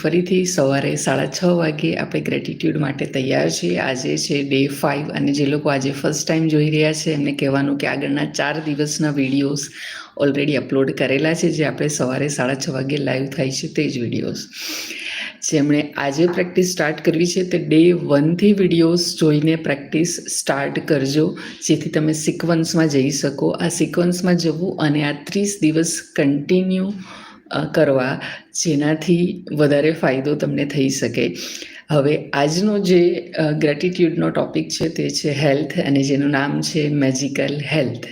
ફરીથી સવારે સાડા છ વાગે આપણે ગ્રેટિટ્યૂડ માટે તૈયાર છીએ. આજે છે ડે ફાઇવ અને જે લોકો આજે ફર્સ્ટ ટાઈમ જોઈ રહ્યા છે, એમને કહેવાનું કે આગળના ચાર દિવસના વિડીયોઝ ઓલરેડી અપલોડ કરેલા છે, જે આપણે સવારે સાડા છ વાગે લાઈવ થાય છે તે જ વિડીયોઝ જેમણે આજે પ્રેક્ટિસ સ્ટાર્ટ કરવી છે, તે ડે વનથી વિડીયોઝ જોઈને પ્રેક્ટિસ સ્ટાર્ટ કરજો, જેથી તમે સિક્વન્સમાં જઈ શકો. આ સિક્વન્સમાં જવું અને આ ત્રીસ દિવસ કન્ટિન્યુ કરવા જેનાથી વધારે ફાયદો તમને થઈ શકે. હવે આજનો જે ગ્રેટિટ્યૂડનો ટોપિક છે તે છે હેલ્થ અને જેનું નામ છે મેજિકલ હેલ્થ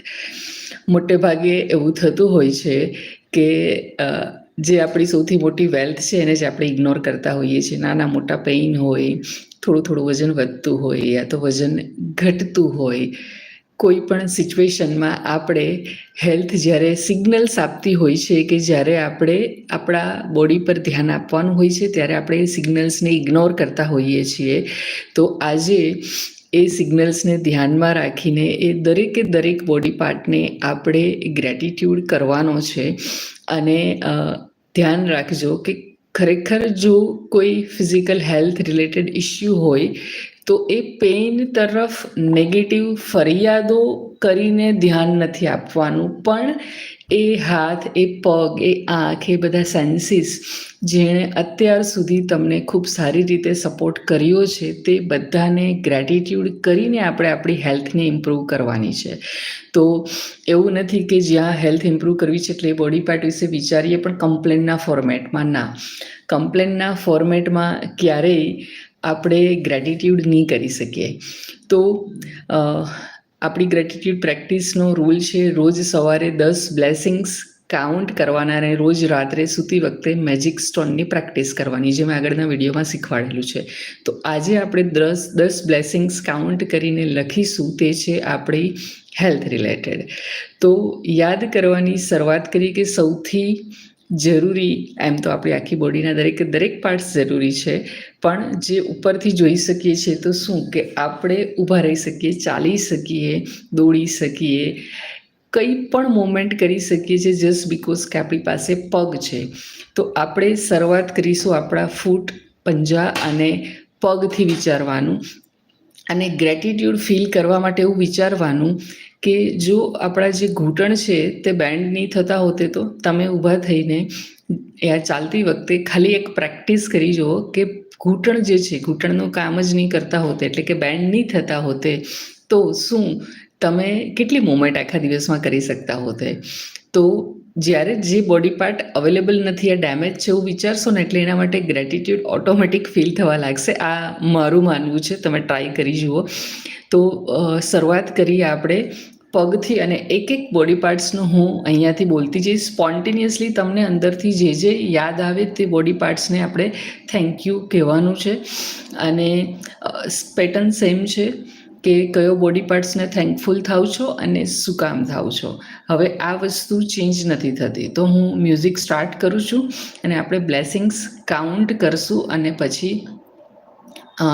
મોટે ભાગે એવું થતું હોય છે કે જે આપણી સૌથી મોટી વેલ્થ છે એને જે આપણે ઇગ્નોર કરતા હોઈએ છીએ. નાના મોટા પેઇન હોય થોડું થોડું વજન વધતું હોય યા તો વજન ઘટતું હોય કોઈ પણ સિચ્યુએશનમાં આપણે હેલ્થ જ્યારે સિગ્નલ્સ આપતી હોય છે કે જ્યારે આપણે આપણા બોડી પર ધ્યાન આપવાનું હોય છે, ત્યારે આપણે એ સિગ્નલ્સને ઇગ્નોર કરતા હોઈએ છીએ. તો આજે એ સિગ્નલ્સને ધ્યાનમાં રાખીને એ દરેકે દરેક બોડી પાર્ટને આપણે ગ્રેટિટ્યૂડ કરવાનો છે. અને ધ્યાન રાખજો કે ખરેખર જો કોઈ ફિઝિકલ હેલ્થ રિલેટેડ ઇસ્યુ હોય, તો એ પેઇન તરફ નેગેટિવ ફરિયાદો કરીને ધ્યાન નથી આપવાનું. પણ એ હાથ, એ પગ, એ આંખ, એ બધા સેન્સીસ જેણે અત્યાર સુધી તમને ખૂબ સારી રીતે સપોર્ટ કર્યો છે, તે બધાને ગ્રેટિટ્યૂડ કરીને આપણે આપણી હેલ્થને ઇમ્પ્રૂવ કરવાની છે. તો એવું નથી કે જ્યાં હેલ્થ ઇમ્પ્રૂવ કરવી છે એટલે બોડી પાર્ટ વિશે વિચારીએ, પણ કમ્પ્લેનના ફોર્મેટમાં ના. કમ્પ્લેનના ફોર્મેટમાં ક્યારેય આપણે ગ્રેટિટ્યૂડ નહીં કરી શકીએ. તો આપણી ગ્રેટિટ્યૂડ પ્રેક્ટિસનો રૂલ છે, રોજ સવારે દસ બ્લેસિંગ્સ કાઉન્ટ કરવાના અને રોજ રાત્રે સૂતી વખતે મેજિક સ્ટોનની પ્રેક્ટિસ કરવાની, જે મેં આગળના વિડીયોમાં શીખવાડેલું છે. તો આજે આપણે દસ દસ બ્લેસિંગ્સ કાઉન્ટ કરીને લખીશું, તે છે આપણી હેલ્થ રિલેટેડ તો યાદ કરવાની શરૂઆત કરી કે સૌથી જરૂરી, એમ તો આપણી આખી બોડીના દરેક દરેક પાર્ટ્સ જરૂરી છે પણ જે ઉપરથી જોઈ શકીએ છીએ તો શું કે આપણે ઊભા રહી શકીએ, ચાલી શકીએ, દોડી શકીએ, કંઈ પણ મોમેન્ટ કરી શકીએ છીએ જસ્ટ બિકોઝ કે આપણી પાસે પગ છે. તો આપણે શરૂઆત કરીશું આપણા ફૂટ, પંજા અને પગથી વિચારવાનું. અને ગ્રેટિટ્યૂડ ફીલ કરવા માટે એવું વિચારવાનું કે જો આપણા જે ઘૂંટણ છે તે બેન્ડ નહીં થતા હોતે તો તમે ઊભા થઈને યા ચાલતી વખતે ખાલી એક પ્રેક્ટિસ કરી જુઓ કે ઘૂંટણ જે છે, ઘૂંટણનું કામ જ નહીં કરતા હોતે, એટલે કે બેન્ડ નહીં થતા હોતે, તો શું તમે કેટલી મુવમેન્ટ આખા દિવસમાં કરી શકતા હોતે? તો જ્યારે જે બોડી પાર્ટ અવેલેબલ નથી, આ ડેમેજ છે, એવું વિચારશો ને, એટલે એના માટે ગ્રેટિટ્યૂડ ઓટોમેટિક ફીલ થવા લાગશે. આ મારું માનવું છે, તમે ટ્રાય કરી જુઓ. તો શરૂઆત કરીએ આપણે પગથી અને એક એક બોડી પાર્ટ્સનું હું અહીંયાથી બોલતી જઈશ. સ્પોન્ટેનિયસલી તમને અંદરથી જે જે યાદ આવે તે બોડી પાર્ટ્સને આપણે થેન્ક યુ કહેવાનું છે. અને પેટર્ન સેમ છે કે કયો બોડી પાર્ટ્સને થેન્કફુલ થાવ છો અને શું કામ થાવ છો. હવે આ વસ્તુ ચેન્જ નથી થતી. તો હું મ્યુઝિક સ્ટાર્ટ કરું છું અને આપણે બ્લેસિંગ્સ કાઉન્ટ કરશું અને પછી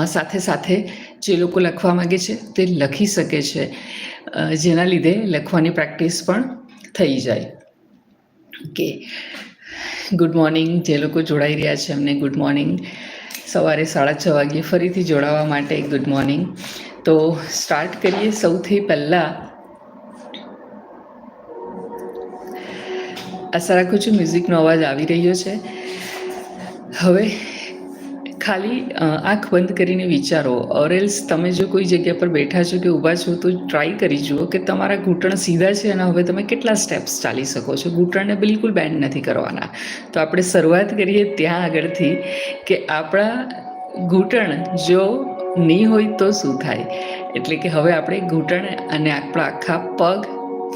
સાથે સાથે જે લોકો લખવા માગે છે તે લખી શકે છે. જેના લીધે લખવાની પ્રેક્ટિસ પણ થઈ જાય. ઓકે. Good morning. જે લોકો જોડાઈ રહ્યા છે અમને ગુડ મોર્નિંગ. સવારે સાડા છ વાગ્યે ફરીથી જોડાવા માટે ગુડ મોર્નિંગ. તો સ્ટાર્ટ કરીએ સૌથી પહેલાં. આશા રાખું છું મ્યુઝિકનો અવાજ આવી રહ્યો છે. હવે ખાલી આંખ બંધ કરીને વિચારો. ઓરેલ્સ તમે જો કોઈ જગ્યા પર બેઠા છો કે ઊભા છો, તો ટ્રાય કરી જુઓ કે તમારા ઘૂંટણ સીધા છે અને હવે તમે કેટલા સ્ટેપ્સ ચાલી શકો છો. ઘૂંટણને બિલકુલ બેન્ડ નથી કરવાના. તો આપણે શરૂઆત કરીએ ત્યાં આગળથી કે આપણા ઘૂંટણ જો નહીં હોય તો શું થાય? એટલે કે હવે આપણે ઘૂંટણ અને આપણા આખા પગ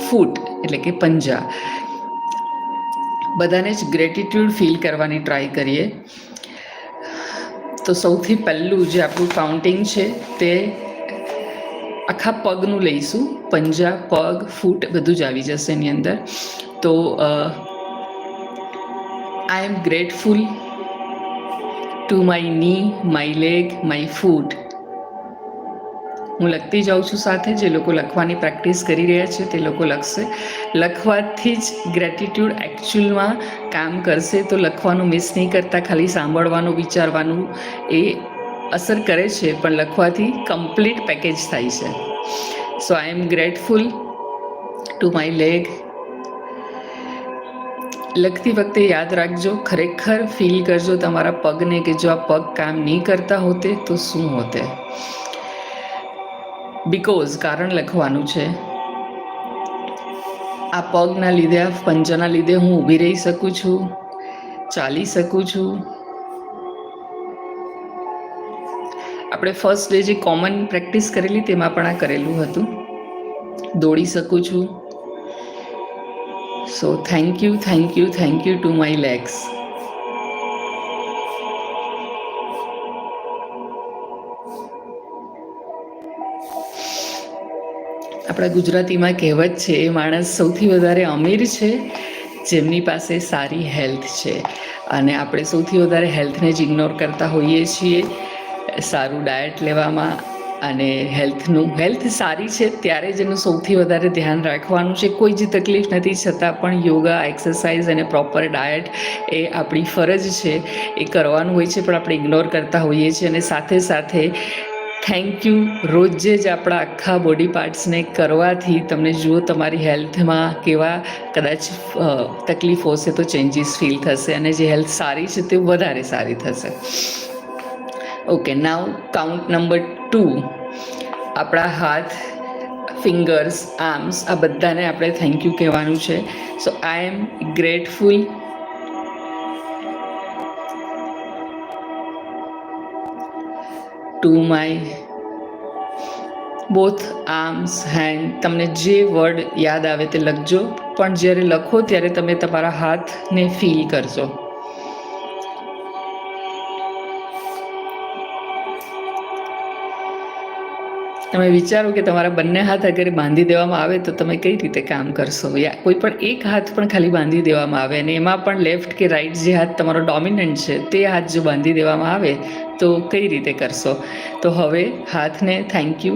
ફૂટ એટલે કે પંજા બધાને જ ગ્રેટિટ્યૂડ ફીલ કરવાની ટ્રાય કરીએ. તો સૌથી પહેલું જે આપણું કાઉન્ટિંગ છે તે આખા પગનું લઈશું. પંજા, પગ, ફૂટ બધું જ આવી જશે એની અંદર. તો આઈ એમ ગ્રેટફુલ ટુ માયની માય લેગ માય ફૂટ હું લખતી જાઉં છું સાથે જે લોકો લખવાની પ્રેક્ટિસ કરી રહ્યા છે તે લોકો લખશે. લખવાથી જ ગ્રેટિટ્યૂડ એકચ્યુઅલમાં કામ કરશે તો લખવાનું મિસ નહીં કરતા, ખાલી સાંભળવાનું, વિચારવાનું એ અસર કરે છે, પણ લખવાથી કમ્પ્લીટ પેકેજ થાય છે. So I am grateful to my leg લખતી વખતે યાદ રાખજો, ખરેખર ફીલ કરજો તમારા પગને કે જો આ પગ કામ નહીં કરતા હોતે તો શું હોતે? બિકોઝ કારણ લખવાનું છે. આ પગના લીધે, આ પંજાના લીધે હું ઊભી રહી શકું છું, ચાલી શકું છું. આપણે ફર્સ્ટ ડે જે કોમન પ્રેક્ટિસ કરેલી તેમાં પણ આ કરેલું હતું. દોડી શકું છું. So thank you thank you thank you to my legs આપણા ગુજરાતીમાં કહેવત છે, એ માણસ સૌથી વધારે અમીર છે, જેમની પાસે સારી હેલ્થ છે. અને આપણે સૌથી વધારે હેલ્થને જ ઇગ્નોર કરતા હોઈએ છીએ, સારું ડાયટ લેવામાં અને હેલ્થનું, હેલ્થ સારી છે ત્યારે જ એનું સૌથી વધારે ધ્યાન રાખવાનું છે. કોઈ જ તકલીફ નથી, છતાં પણ યોગા એક્સરસાઇઝ અને પ્રોપર ડાયટ એ આપણી ફરજ છે. એ કરવાનું હોય છે, પણ આપણે ઇગ્નોર કરતા હોઈએ છીએ અને સાથે સાથે થેન્ક યુ રોજે જ આપણા આખા બોડી પાર્ટ્સને કરવાથી તમને જુઓ તમારી હેલ્થમાં કેવા કદાચ તકલીફ હશે તો ચેન્જીસ ફીલ થશે અને જે હેલ્થ સારી છે તે વધારે સારી થશે. Okay now count number two આપણા હાથ ફિંગર્સ આર્મ્સ આ બધાને આપણે થેન્ક યુ કહેવાનું છે. So I am grateful to my both arms hand તમને જે વર્ડ યાદ આવે તે લખજો. પણ જ્યારે લખો ત્યારે તમે તમારા હાથને ફીલ કરજો. તમે વિચારો કે તમારા બંને હાથ અગર બાંધી દેવામાં આવે તો તમે કઈ રીતે કામ કરશો? યા કોઈ પણ એક હાથ પણ ખાલી બાંધી દેવામાં આવે અને એમાં પણ લેફ્ટ કે રાઈટ જે હાથ તમારો ડોમિનન્ટ છે, તે હાથ જો બાંધી દેવામાં આવે તો કઈ રીતે કરશો? તો હવે હાથને થેન્ક યુ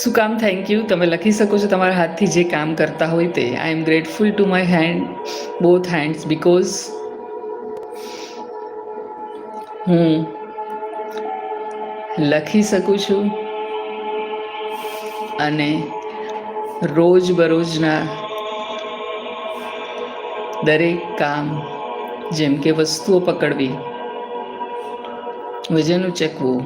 શું કામ થેન્ક યુ તમે લખી શકો છો તમારા હાથથી જે કામ કરતા હોય તે. I am grateful to my hand both hands because હું લખી શકું છું. અને રોજબરોજના દરેક કામ જેમ કે વસ્તુઓ પકડવી વજન ઉચકવું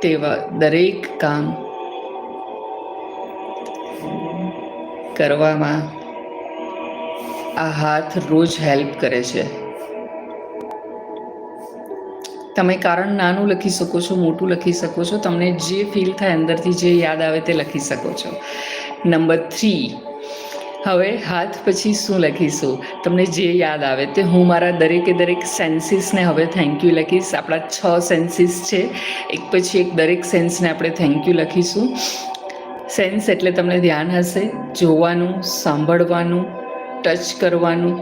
તેવા દરેક કામ કરવામાં આ હાથ રોજ હેલ્પ કરે છે. તમે કારણ નાનું લખી શકો છો, મોટું લખી શકો છો, તમને જે ફીલ થાય અંદરથી જે યાદ આવે તે લખી શકો છો. નંબર થ્રી હવે હાથ પછી શું લખીશું? તમને જે યાદ આવે તે હું મારા દરેકે દરેક સેન્સીસને હવે થેન્ક યુ લખીશ. આપણા છ સેન્સીસ છે, એક પછી એક દરેક સેન્સને આપણે થેન્ક યુ લખીશું. સેન્સ એટલે તમને ધ્યાન હશે, જોવાનું, સાંભળવાનું ટચ કરવાનું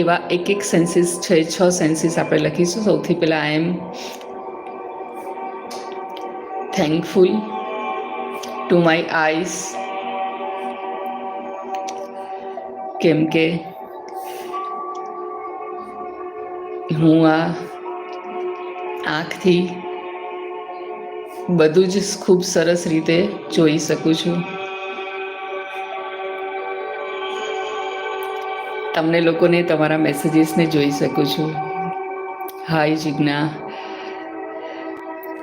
એવા એક એક સેન્સીસ છે, છ સેન્સીસ આપણે લખીશું. સૌથી પહેલાં I am thankful to my eyes કેમ કે હું આ આંખથી બધું જ ખૂબ સરસ રીતે જોઈ શકું છું. તમને લોકોને તમારા મેસેજીસને જોઈ શકું છું. Hi Jigna.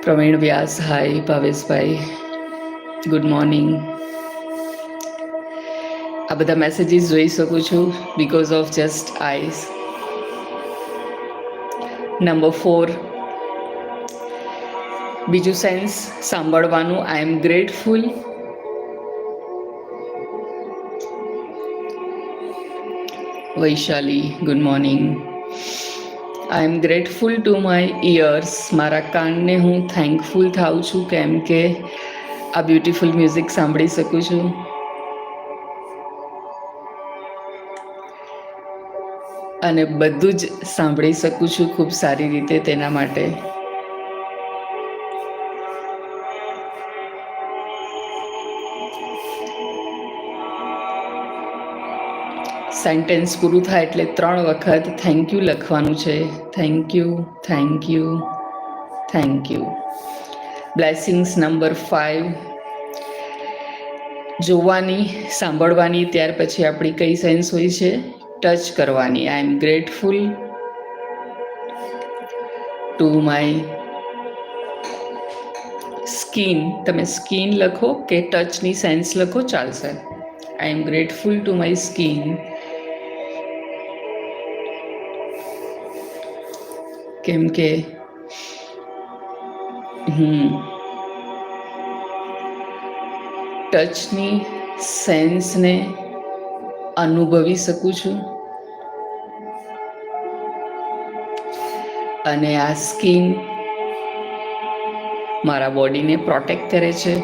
Pravin Vyas hi Bhaveshbhai. Good morning આ બધા મેસેજીસ જોઈ શકું છું because of just eyes number four બીજું સેન્સ સાંભળવાનું. I am grateful Vaishali good morning I am grateful to my ears મારા કાનને હું થેન્કફુલ થાઉં છું કેમ કે આ બ્યુટિફુલ મ્યુઝિક સાંભળી શકું છું. અને બધું જ સાંભળી શકું છું ખૂબ સારી રીતે તેના માટે. સેન્ટેન્સ પૂરું થાય એટલે ત્રણ વખત થેન્ક યુ લખવાનું છે. Thank you thank you thank you blessings number five જોવાની, સાંભળવાની, ત્યાર પછી આપણી કઈ સેન્સ હોય છે? ટચ કરવાની. I am grateful to my skin તમે સ્કીન લખો કે ટચની સેન્સ લખો, ચાલશે. I am grateful to my skin કેમ કે હમ. ટચની સેન્સને અનુભવી શકું છું. અને આ સ્કીન મારા બોડીને પ્રોટેક્ટ કરે છે.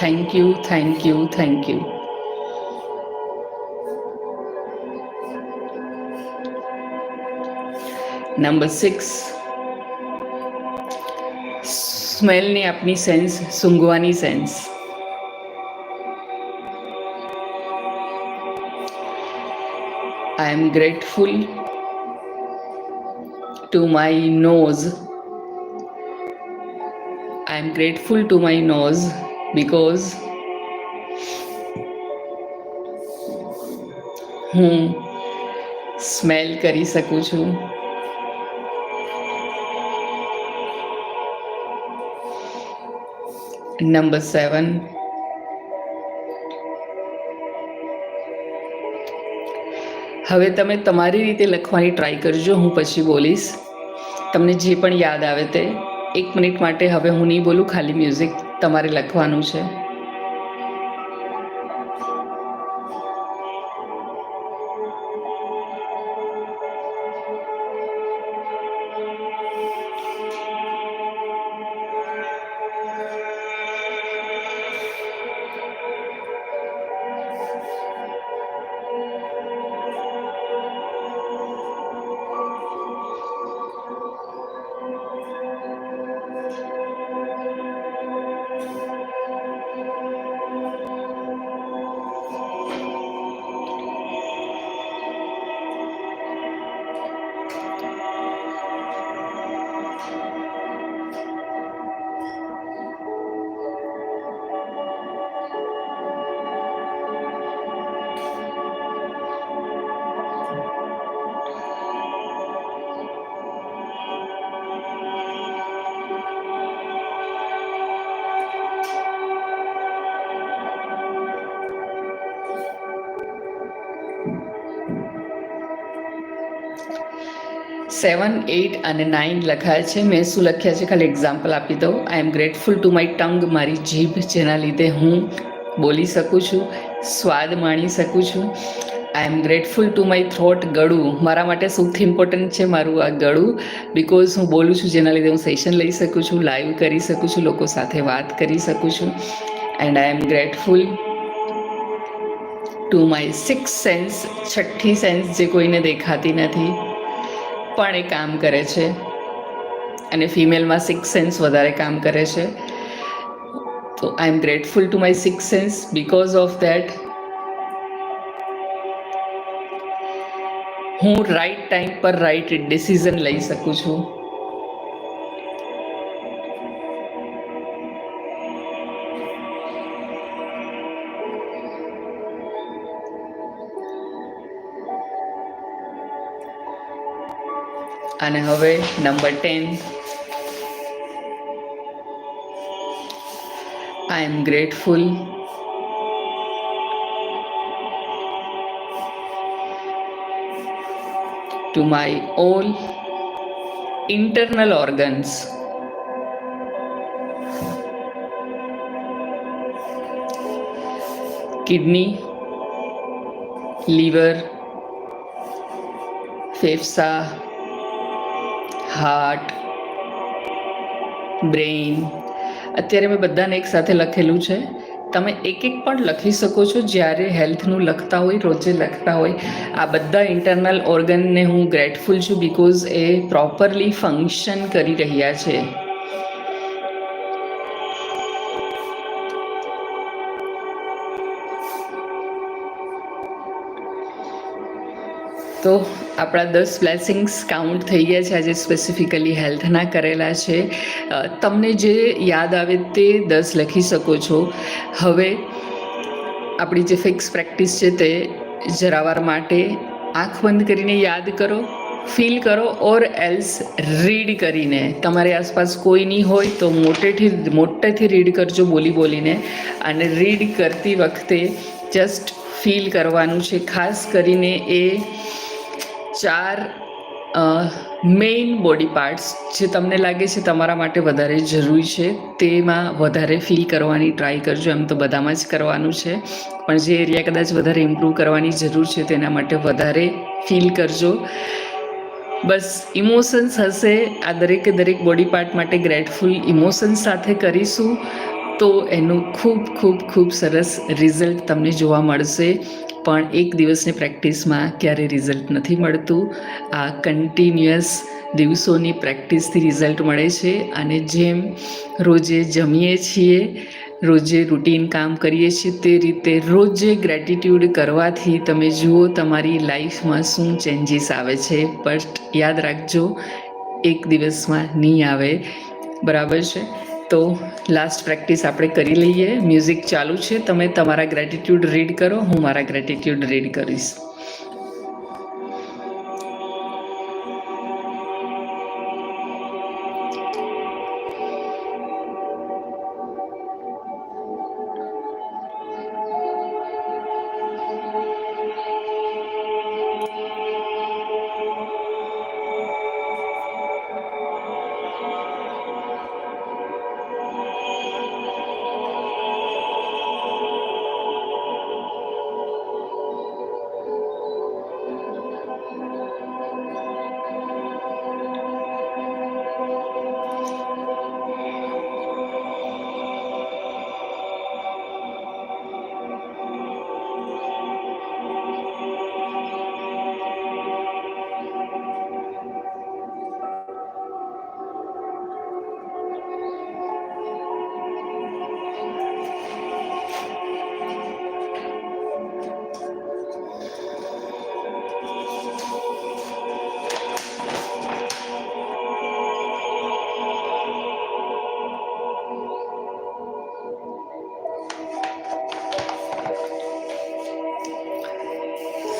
Thank you thank you thank you. Number six સ્મેલની આપની sense સૂંઘવાની sense I am grateful to my nose I am grateful to my nose because હું સ્મેલ કરી શકું છું. નંબર સેવન હવે તમે તમારી રીતે લખવાની ટ્રાય કરજો, હું પછી બોલીશ. તમને જે પણ યાદ આવે તે. એક મિનિટ માટે હવે હું નહીં બોલું, ખાલી મ્યુઝિક તમારે લખવાનું છે. સેવન એઇટ અને નાઇન લખાય છે. મેં શું લખ્યા છે? ખાલી એક્ઝામ્પલ આપી દઉં. I am grateful to my tongue મારી જીભ, જેના લીધે હું બોલી શકું છું, સ્વાદ માણી શકું છું. I am grateful to my throat ગળું. મારા માટે સૌથી ઇમ્પોર્ટન્ટ છે મારું આ ગળું? બિકોઝ હું બોલું છું, જેના લીધે હું સેશન લઈ શકું છું લાઈવ કરી શકું છું, લોકો સાથે વાત કરી શકું છું. And I am grateful to my six sense છઠ્ઠી સેન્સ જે કોઈને દેખાતી નથી. પણ એ કામ કરે છે. અને ફિમેલમાં સિક્સ સેન્સ વધારે કામ કરે છે. તો I am grateful to my six sense because of that હું રાઈટ ટાઈમ પર રાઈટ ડિસિઝન લઈ શકું છું. અને હવે number ten I am grateful to my all internal organs. Kidney, liver, ફેફસા હાર્ટ બ્રેઇન અત્યારે મેં બધાને એક સાથે લખેલું છે. તમે એક એક પણ લખી શકો છો જ્યારે હેલ્થનું લખતા હોય, રોજે લખતા હોય. આ બધા ઇન્ટરનલ ઓર્ગનને હું ગ્રેટફુલ છું બિકોઝ એ પ્રોપરલી ફંક્શન કરી રહ્યા છે. તો આપણા દસ બ્લેસિંગ્સ કાઉન્ટ થઈ ગયા છે આજે સ્પેસિફિકલી હેલ્થના કરેલા છે. તમને જે યાદ આવે તે દસ લખી શકો છો. હવે આપણી જે ફિક્સ પ્રેક્ટિસ છે તે જરાવાર માટે આંખ બંધ કરીને યાદ કરો ફીલ કરો ઓર એલ્સ રીડ કરીને. તમારી આસપાસ કોઈ નહીં હોય તો મોટેથી મોટેથી રીડ કરજો બોલી બોલીને અને રીડ કરતી વખતે જસ્ટ ફીલ કરવાનું છે. ખાસ કરીને એ ચાર મેઇન બોડી પાર્ટ્સ જે તમને લાગે છે તમારા માટે વધારે જરૂરી છે, તેમાં વધારે ફીલ કરવાની ટ્રાય કરજો. એમ તો બધામાં જ કરવાનું છે. પણ જે એરિયા કદાચ વધારે ઇમ્પ્રૂવ કરવાની જરૂર છે, તેના માટે વધારે ફીલ કરજો. બસ ઇમોશન્સ હશે. આ દરેકે દરેક બોડી પાર્ટ માટે ગ્રેટફુલ ઇમોશન્સ સાથે કરીશું. તો એનું ખૂબ ખૂબ ખૂબ સરસ રિઝલ્ટ તમને જોવા મળશે. પણ એક દિવસની પ્રેક્ટિસમાં ક્યારેય રિઝલ્ટ નથી મળતું. આ કન્ટિન્યુઅસ દિવસોની પ્રેક્ટિસથી રિઝલ્ટ મળે છે અને જેમ રોજે જમીએ છીએ, રોજે રૂટીન કામ કરીએ છીએ, તે રીતે રોજે ગ્રેટિટ્યૂડ કરવાથી તમે જુઓ તમારી લાઈફમાં શું ચેન્જીસ આવે છે. બટ યાદ રાખજો, એક દિવસમાં નહીં આવે. બરાબર છે? તો લાસ્ટ પ્રેક્ટિસ આપણે કરી લઈએ. મ્યુઝિક ચાલુ છે. તમે તમારા ગ્રેટિટ્યૂડ રીડ કરો. હું મારા ગ્રેટિટ્યૂડ રીડ કરીશ.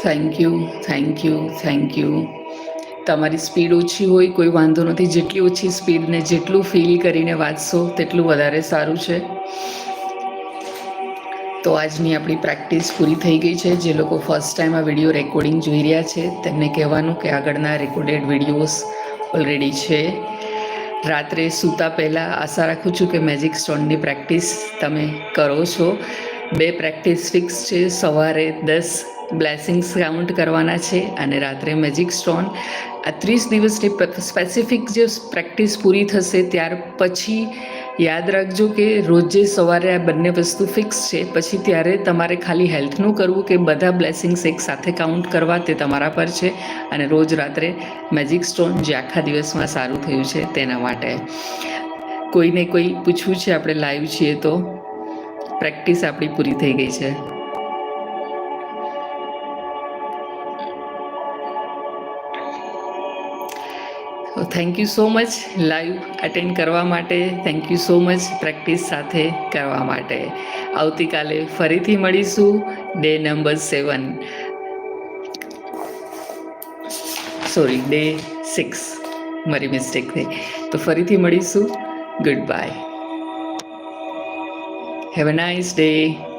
Thank you thank you thank you તમારી સ્પીડ ઓછી હોય, કોઈ વાંધો નથી. જેટલી ઓછી સ્પીડને જેટલું ફીલ કરીને વાંચશો, તેટલું વધારે સારું છે. તો આજની આપણી પ્રેક્ટિસ પૂરી થઈ ગઈ છે. જે લોકો ફર્સ્ટ ટાઈમ આ વીડિયો રેકોર્ડિંગ જોઈ રહ્યા છે, તેમને કહેવાનું કે આગળના રેકોર્ડેડ વિડીયોઝ ઓલરેડી છે. રાત્રે સૂતા પહેલાં આશા રાખું છું કે મેજિક સ્ટોનની પ્રેક્ટિસ તમે કરો છો. બે પ્રેક્ટિસ ફિક્સ છે. સવારે દસ બ્લેસિંગ્સ કાઉન્ટ કરવાના છે અને રાત્રે મેજિક સ્ટોન. આ ત્રીસ દિવસની સ્પેસિફિક જે પ્રેક્ટિસ પૂરી થશે ત્યાર પછી યાદ રાખજો કે રોજે સવારે આ બંને વસ્તુ ફિક્સ છે. પછી ત્યારે તમારે ખાલી હેલ્થનું કરવું કે બધા બ્લેસિંગ્સ એક સાથે કાઉન્ટ કરવા તે તમારા પર છે અને રોજ રાત્રે મેજિક સ્ટોન જે આખા દિવસમાં સારું થયું છે તેના માટે. કોઈને કોઈ પૂછવું છે, આપણે લાઈવ છીએ તો? પ્રેક્ટિસ આપણી પૂરી થઈ ગઈ છે. Thank you so much live attend કરવા માટે. Thank you so much practice સાથે કરવા માટે. આવતીકાલે ફરીથી મળીશું. Day number seven sorry day six મારી મિસ્ટેક થઈ. તો ફરીથી મળીશું. Goodbye have a nice day